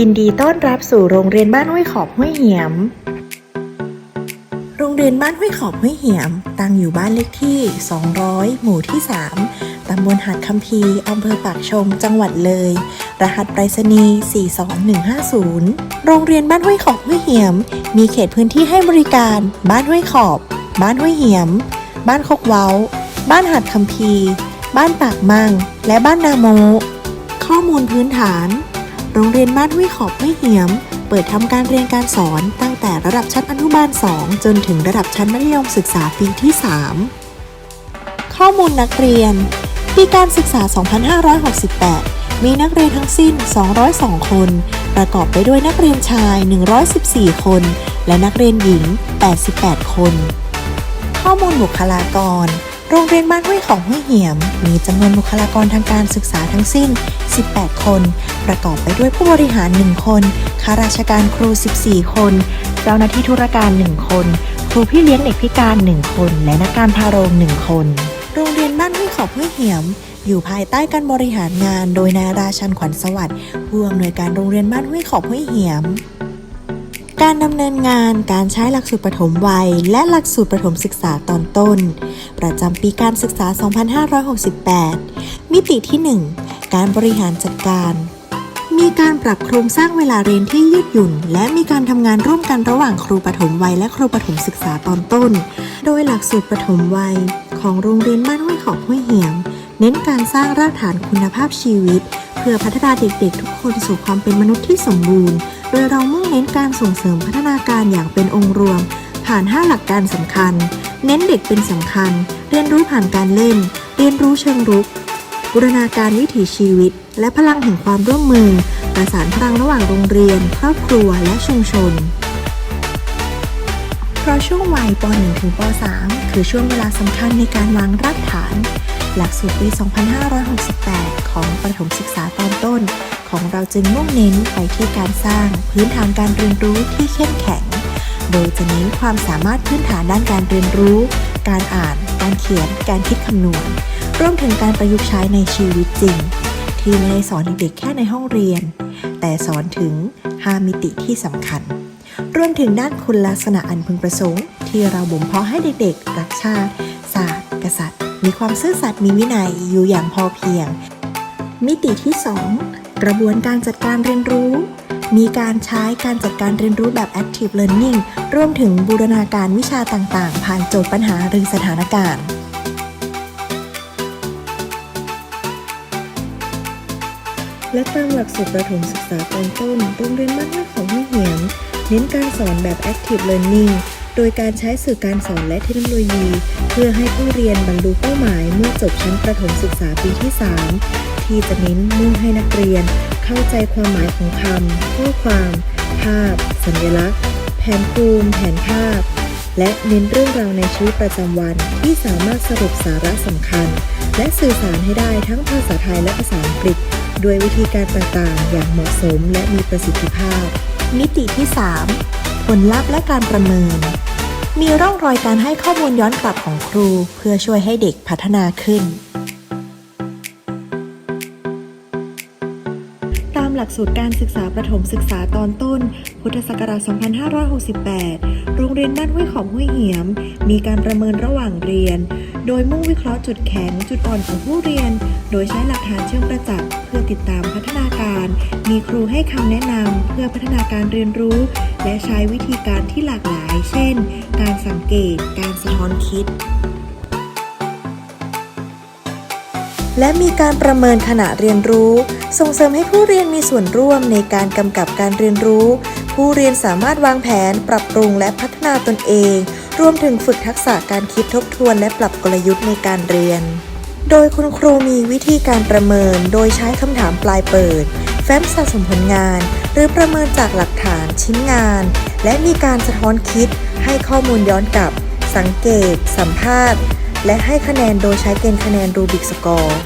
ยินดีต้อนรับสู่โรงเรียนบ้านห้วยขอบห้วยเหียม โรงเรียนบ้านห้วยขอบห้วยเหียม ตั้งอยู่บ้านเลขที่ 200 หมู่ที่ 3 ตำบลหาดคัมภีอำเภอปากชม จังหวัดเลย รหัสไปรษณีย์ 42150 โรงเรียนบ้านห้วยขอบห้วยเหียม มีเขตพื้นที่ให้บริการ บ้านห้วยขอบ บ้านห้วยเหียม บ้านคกเว้า บ้านหาดคัมภีบ้านปากมั่ง และบ้านนาโม ข้อมูลพื้นฐาน โรงเรียนบ้านห้วยขอบห้วยเหียม เปิดทำการเรียนการสอนตั้งแต่ระดับชั้นอนุบาล 2 จนถึงระดับชั้นมัธยมศึกษาปีที่ 3 ข้อมูลนักเรียน ปีการศึกษา 2568 มีนักเรียนทั้งสิ้น 202 คน ประกอบไปด้วยนักเรียนชาย 114 คน และนักเรียนหญิง 88 คน ข้อมูลบุคลากร โรงเรียนบ้านห้วยของห้วยเหียม มีจำนวนบุคลากรทางการศึกษาทั้งสิ้น 18 คน ประกอบไปด้วยผู้บริหาร 1 คน ข้าราชการครู 14 คน เจ้าหน้าที่ธุรการ 1 คน ครูพี่เลี้ยงเด็กพิการ 1 คน และนักการพาโรง 1 คน โรงเรียนบ้านห้วยขอบห้วยเหียมอยู่ภายใต้การบริหารงานโดยนายราชันขวัญสวัสดิ์ผู้อำนวยการโรงเรียนบ้านห้วยขอบห้วยเหียม การดำเนินงานการใช้หลักสูตรปฐมวัย และหลักสูตรประถมศึกษาตอนต้น ประจำปีการศึกษา 2568 มิติที่ 1 การบริหารจัดการ มีการปรับโครงสร้างเวลาเรียนที่ยืดหยุ่น และมีการทำงานร่วมกันระหว่างครูปฐมวัยและครูปฐมศึกษาตอนต้น โดยหลักสูตรปฐมวัย ของโรงเรียนบ้านห้วยขอบห้วยเหียมเน้นการสร้างรากฐานคุณภาพชีวิต เพื่อพัฒนาเด็กๆ ทุกคนสู่ความเป็นมนุษย์ที่สมบูรณ์ โดยเรามุ่งเน้นการส่งเสริมพัฒนาการอย่างเป็นองค์รวม ผ่าน 5 หลักการสำคัญ เน้นเด็กเป็นสำคัญ เรียนรู้ผ่านการเล่น เรียนรู้เชิงรุก บูรณาการวิถีชีวิต และพลังแห่งความร่วมมือ ประสานพลังระหว่างโรงเรียน ครอบครัวและชุมชนเพราะช่วงวัยป .1 ถึงป .3 คือช่วงเวลาสำคัญในการวางรากฐาน หลักสูตรปี 2568 ของประถมศึกษาตอนต้น ของเราจึงมุ่งเน้นไปที่การสร้างพื้นฐานการเรียนรู้ที่เข้มแข็ง โดยจะเน้นความสามารถพื้นฐานด้านการเรียนรู้ การอ่าน การเขียน การคิดคำนวณ รวมถึงการประยุกต์ใช้ในชีวิตจริง ที่ไม่ได้สอนเด็กๆแค่ในห้องเรียน แต่สอนถึง 5 มิติที่สำคัญ รวมถึงด้านคุณลักษณะอันพึงประสงค์ ที่เราบ่มเพาะให้เด็กๆรักชาติศาสตร์ กษัตริย์ มีความซื่อสัตย์มีวินัยอยู่อย่างพอเพียง มิติที่ 2 กระบวนการจัดการเรียนรู้ มีการใช้การจัดการเรียนรู้แบบ active learning รวมถึงบูรณาการวิชาต่างๆ ผ่านโจทย์ปัญหาหรือสถานการณ์และตามหลักสูตรประถมศึกษาตอนต้น โรงเรียนบ้านห้วยของห้วยเหียมเน้นการสอนแบบ active learning โดยการใช้สื่อการสอนและเทคโนโลยี พื่อให้ผู้เรียนบรรลุเป้าหมายเมื่อจบชั้นประถมศึกษาปีที่ 3 ที่จะเน้นมุ่งให้นักเรียน เข้าใจความหมายของคำข้อความ ภาพ สัญลักษณ์ แผนภูมิ แผนภาพ และเน้นเรื่องราวในชีวิตประจำวันที่สามารถสรุปสาระสำคัญ และสื่อสารให้ได้ทั้งภาษาไทยและภาษาอังกฤษด้วยวิธีการต่างๆ อย่างเหมาะสมและมีประสิทธิภาพ มิติที่ 3 ผลลัพธ์และการประเมิน มีร่องรอยการให้ข้อมูลย้อนกลับของครู เพื่อช่วยให้เด็กพัฒนาขึ้น ตามหลักสูตรการศึกษาประถมศึกษาตอนต้น พุทธศักราช 2568 โรงเรียนบ้านห้วยขอบห้วยเหียม มีการประเมินระหว่างเรียน โดยมุ่งวิเคราะห์จุดแข็งจุดอ่อนของผู้เรียน โดยใช้หลักฐานเชิงประจักษ์เพื่อติดตามพัฒนาการ มีครูให้คำแนะนำเพื่อพัฒนาการเรียนรู้ และใช้วิธีการที่หลากหลาย เช่น การสังเกต การสะท้อนคิด และมีการประเมินขณะเรียนรู้ ส่งเสริมให้ผู้เรียนมีส่วนร่วมในการกำกับการเรียนรู้ ผู้เรียนสามารถวางแผน ปรับปรุงและพัฒนาตนเอง รวมถึงฝึกทักษะการคิดทบทวน และปรับกลยุทธ์ในการเรียน โดยคุณครูมีวิธีการประเมิน โดยใช้คำถามปลายเปิด แฟ้มสะสมผลงาน หรือประเมินจากหลักฐานชิ้นงาน และมีการสะท้อนคิดให้ข้อมูลย้อนกลับ สังเกต สัมภาษณ์ และให้คะแนนโดยใช้เกณฑ์คะแนนรูบิกสกอร์